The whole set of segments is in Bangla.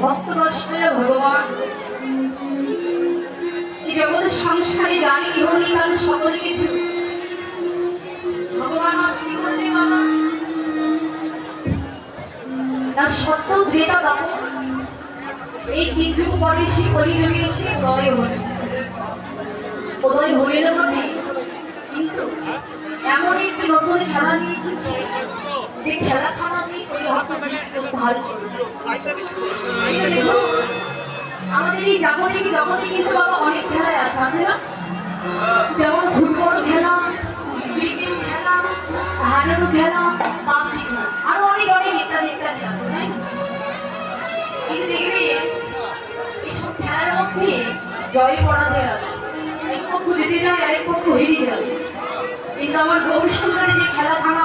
ভক্ত দর্শনের ভগবান। এই সংসারে জানি কি হলি সকলে তার সত্ত্বেও ত্রেতা এই তিন পরে সে কলিযুগে এসে উদয় হলেন উদয় হলেন বটে। কিন্তু এমন একটি নতুন খেলা নিয়ে এসেছে যে খেলা থামাতে ওই দেখুন, আমাদের এই জাগতিক জগতে কিন্তু বাবা অনেক খেলাই আছে আছে না? যেমন ফুটবল খেলা ক্রিকেট খেলা খেলা খেলা। আরও অনেক অনেক ইত্যাদি ইত্যাদি আছে তাই না? কিন্তু এইসব খেলার মধ্যে জয় পরাজয় আছে। এক পক্ষ জিতে যায় আরেক হেরে যায়। কিন্তু আমার গৌর সুন্দরে যে খেলা থানা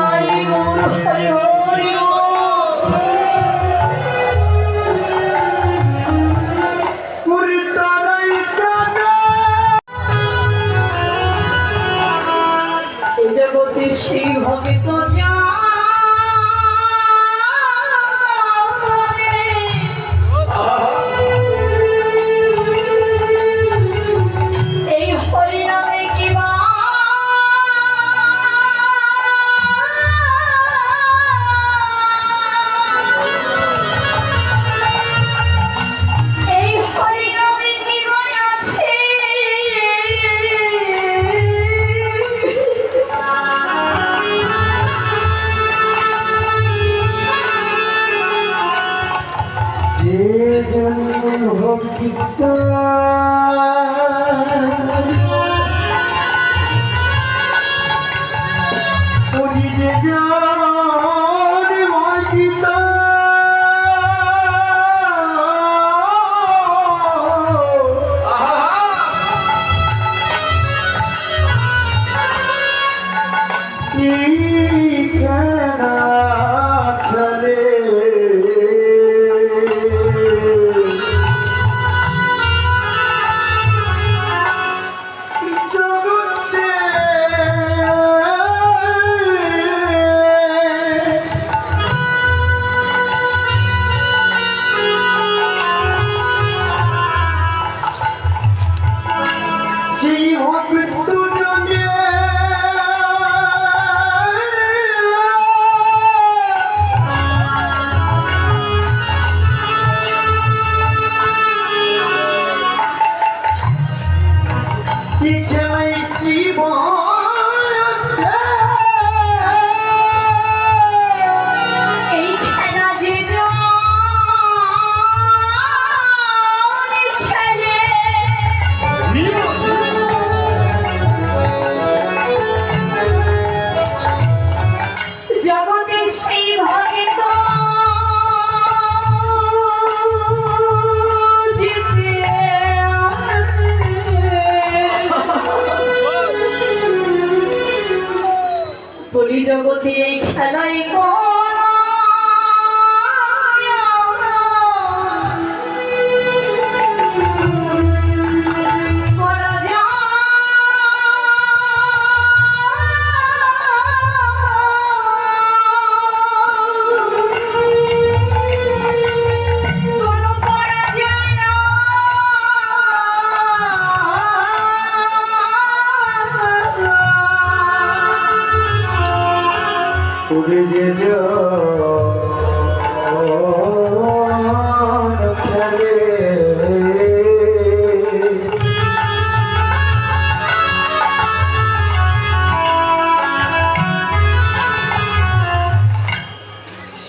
এই হবে তো ভবিত সেই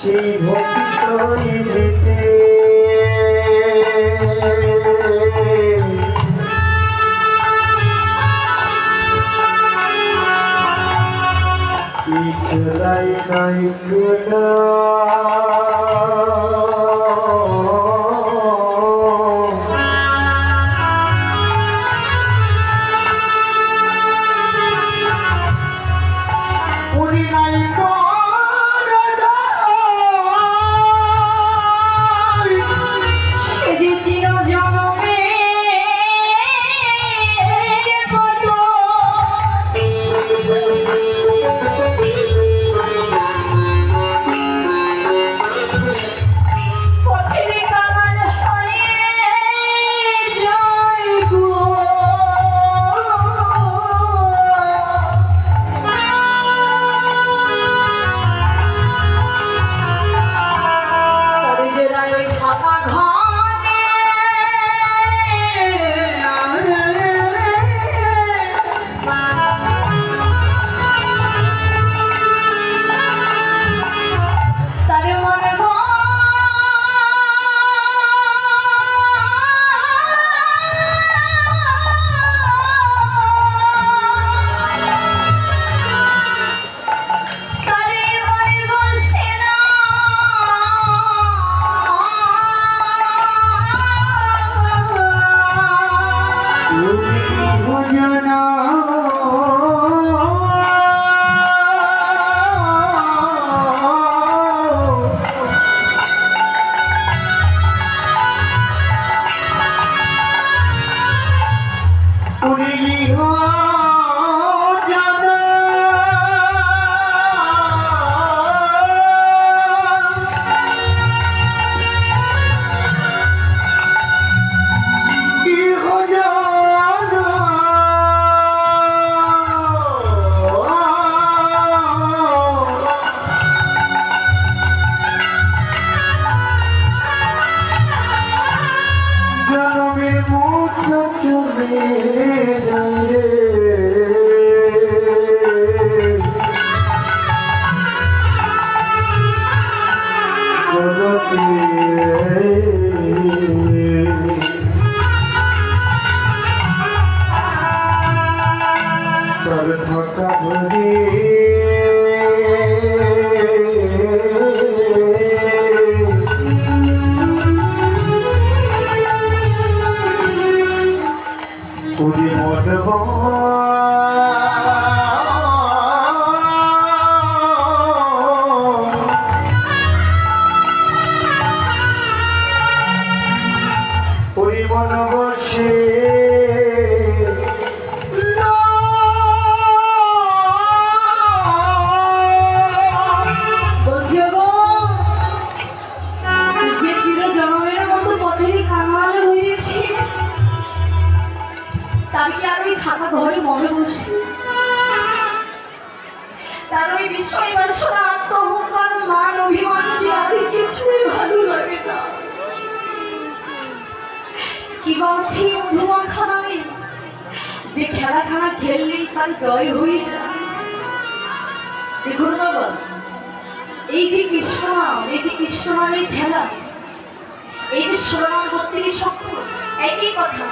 সেই ভক্তি যেতে নাই নাই পরিমন কি বলছি মধুমাখা নামে যে খেলা খানা খেললেই তার জয় হয়ে যায়। দেখুন বাবা, এই যে কৃষ্ণ এই যে কৃষ্ণ নামের খেলা, এই যে সুরনাম বত্রিশ অক্ষর, একই কথা।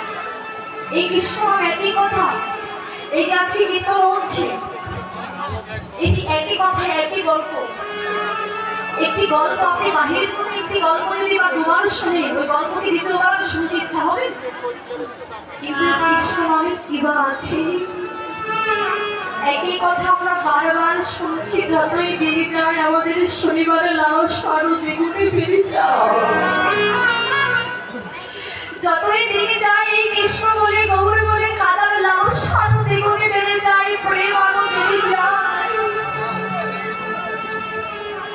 এই কৃষ্ণ নাম একই কথা। এই যে আজকে কীর্তন হচ্ছে এই যে একই কথা, একই গল্প, একটি গল্প আপনি বাহির কোনো একটি গল্প যদি বা দুবার শুনে ওই গল্পকে দ্বিতীয়বার শুনতে ইচ্ছা হবে? কিন্তু কৃষ্ণ কি বা আছে? একই কথা আমরা বারবার শুনছি, যতই দেরি যায় আমাদের শনিবারে লাও সরু যেগুলি বেড়ে যাও। যতই দেরি যায় এই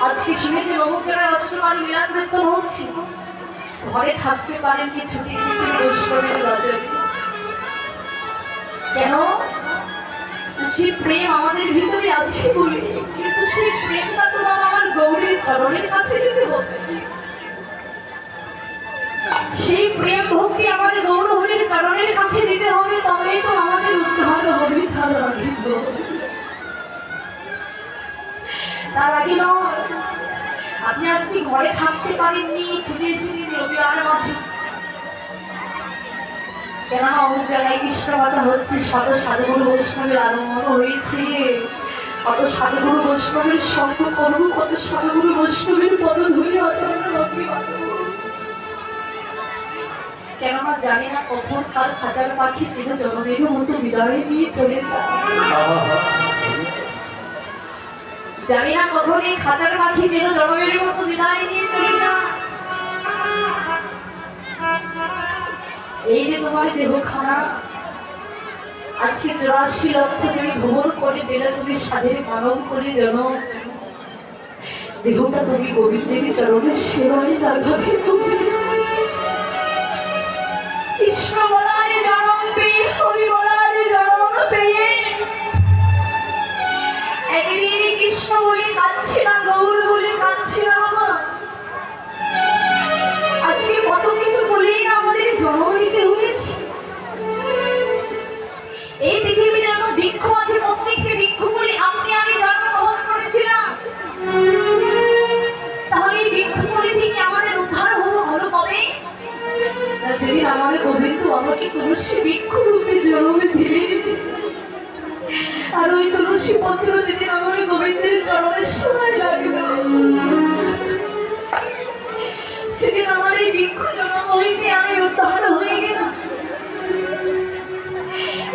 আজকে শুনেছি জায়গায় অষ্টমান মিলাদ কীর্তন হচ্ছে। ঘরে থাকতে পারেন কি ছুটি এসেছে বৈষ্ণবের বাজারে কেন? সেই প্রেম আমাদের ভিতরে আছে বলে। কিন্তু সেই প্রেমটা তো আমার গৌরীর চরণের কাছে দিতে সেই প্রেম ভক্তি আমাদের গৌর হরির চরণের কাছে দিতে হবে, তবেই তো আমাদের উদ্ধার হবে, তার আগে তার আগে আপনি আজকে ঘরে থাকতে পারেননি ছুটে এসেছেন রবিবার মাঝে। কেননা অমুক জায়গায় কৃষ্ণ কথা হচ্ছে, শত সাধুগুরু বৈষ্ণবের আগমন হয়েছে। কত সাধুগুরু বৈষ্ণবের সঙ্গ করব কত সাধুগুরু বৈষ্ণবের পদ ধরে আচরণ কেননা জানি না কখন কাল হাজার পাখি চির জনমের মতো বিদায় নিয়ে চলে যায়। জানি না কখন এই খাঁচার পাখি চির জনমের মতো বিদায় নিয়ে চলে যায় এই যে তোমার দেহখানা, আজকে চুরাশি লক্ষ তুমি ভ্রমণ করে বেলা তুমি স্বাধীন মানব করে জন। দেহটা তুমি গোবিন্দের চরণের সেবায় লাগাবে কৃষ্ণ নিতে এই পৃথিবী যেন বৃক্ষ আছে প্রত্যেকটি বৃক্ষ বলে আপনি আমি জন্মগ্রহণ করেছিলাম। তাহলে এই বৃক্ষগুলি থেকে আমাদের উদ্ধার হলো হলো কবে? যেদিন আমার গোবিন্দ আমাকে তুলসী বৃক্ষ রূপে জন্মে দিলে আর ওই তুলসী পত্র যেদিন আমার গোবিন্দের চরণের সময় লাগবে সেদিন আমার এই বৃক্ষ জন্ম হইতে আমি উদ্ধার হয়ে গেলাম।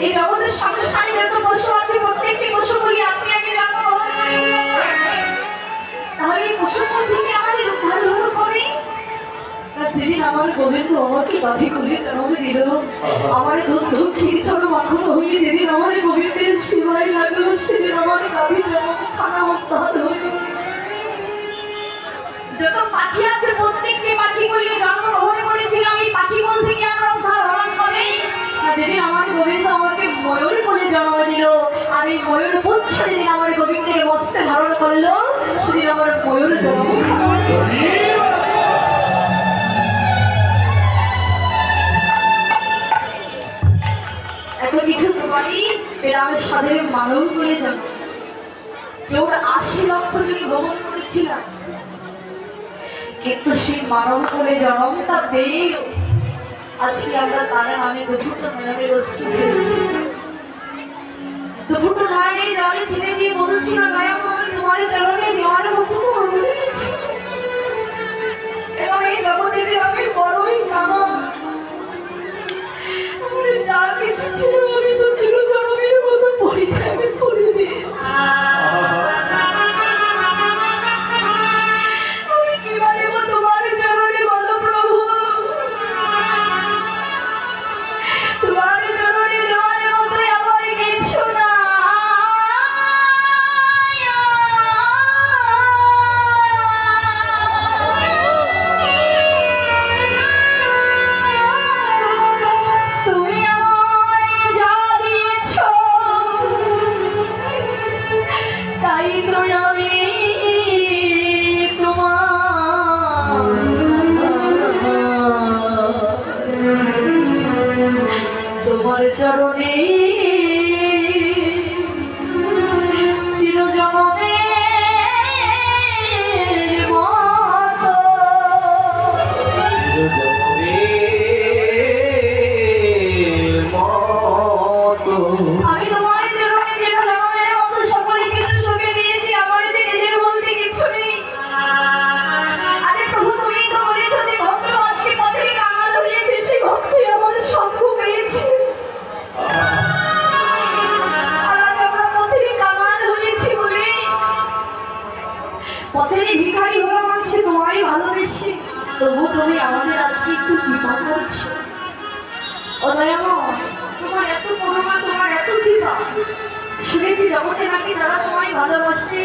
এই জগতের সংসারে যত পশু আছে, প্রত্যেকটি পশু বলি আপনি আমি জন্মগ্রহণ তাহলে এই পশুকুল থেকে আমাদের উদ্ধার হলো কবে? যেদিন আমার গোবিন্দ আমাকে গাভী করে জন্ম দিল আমার দুধ ক্ষীর ছড়ো মাখনো হয়ে যেদিন আমার গোবিন্দের সেবায় লাগল, সেদিন আমার গাভী জন্ম খানা উদ্ধার হলো। যত পাখি আছে, প্রত্যেকটি পাখি বলে জন্মগ্রহণ করেছিলাম, এই পাখি বল থেকে আমরা উদ্ধার হলাম কবে? যেদিন আমার গোবিন্দ ময়ূর বলে জমা দিল। আর এই ময়ূর পুচ্ছ আমার গোবিন্দের মস্তে ধারণ করল, সেদিন আমার ময়ূর জমা এত কিছু প্রমাণই পেলাম লক্ষ গ্রহণ করেছিলাম কিন্তু আমরা তারা নামে গঠিত মেলামেল ফেলেছি দুপুরটা নয়নে ছেড়ে দিয়ে বলছিল নয়ন আমি তোমার চরণে নেওয়ার মতো এবং এই জগতে যে আমি বড়ই কামা আমার যা কিছু ছিল ভিখারি তোমায় ভালোবেসে, তবু তুমি আমাদের আজকে একটু কৃপা করছ। তোমার এত তোমার এত কৃপা। শুনেছি জগতে নাকি তোমায় ভালোবাসে,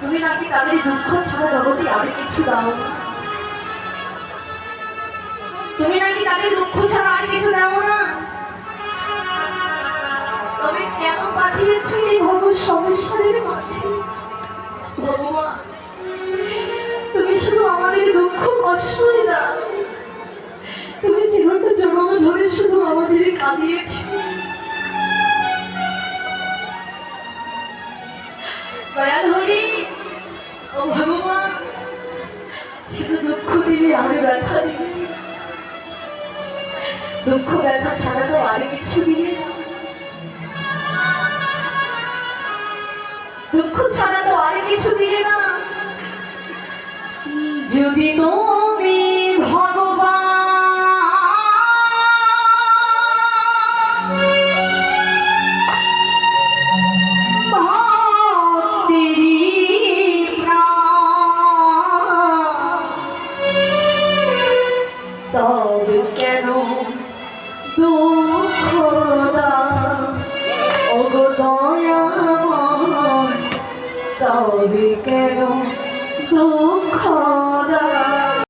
তুমি নাকি তাদের দুঃখ ছাড়া জগতে আর কিছু দাও না। তুমি নাকি তাদের দুঃখ ছাড়া আর কিছু দাও না। তবে কেন পাঠিয়েছি এই ভব সংসারের মাঝে? ভগবান তুমি শুধু আমাদের দুঃখ কষ্টই না। তুমি জীবনটা জন্ম ধরে শুধু আমাদের কাঁদিয়েছি। দুঃখ আর ব্যথা দুঃখ ব্যথা ছাড়া তো আর কিছু দিয়ে দুঃখ ছাড়া তো আর কিছু দিলে না। যদি তুমি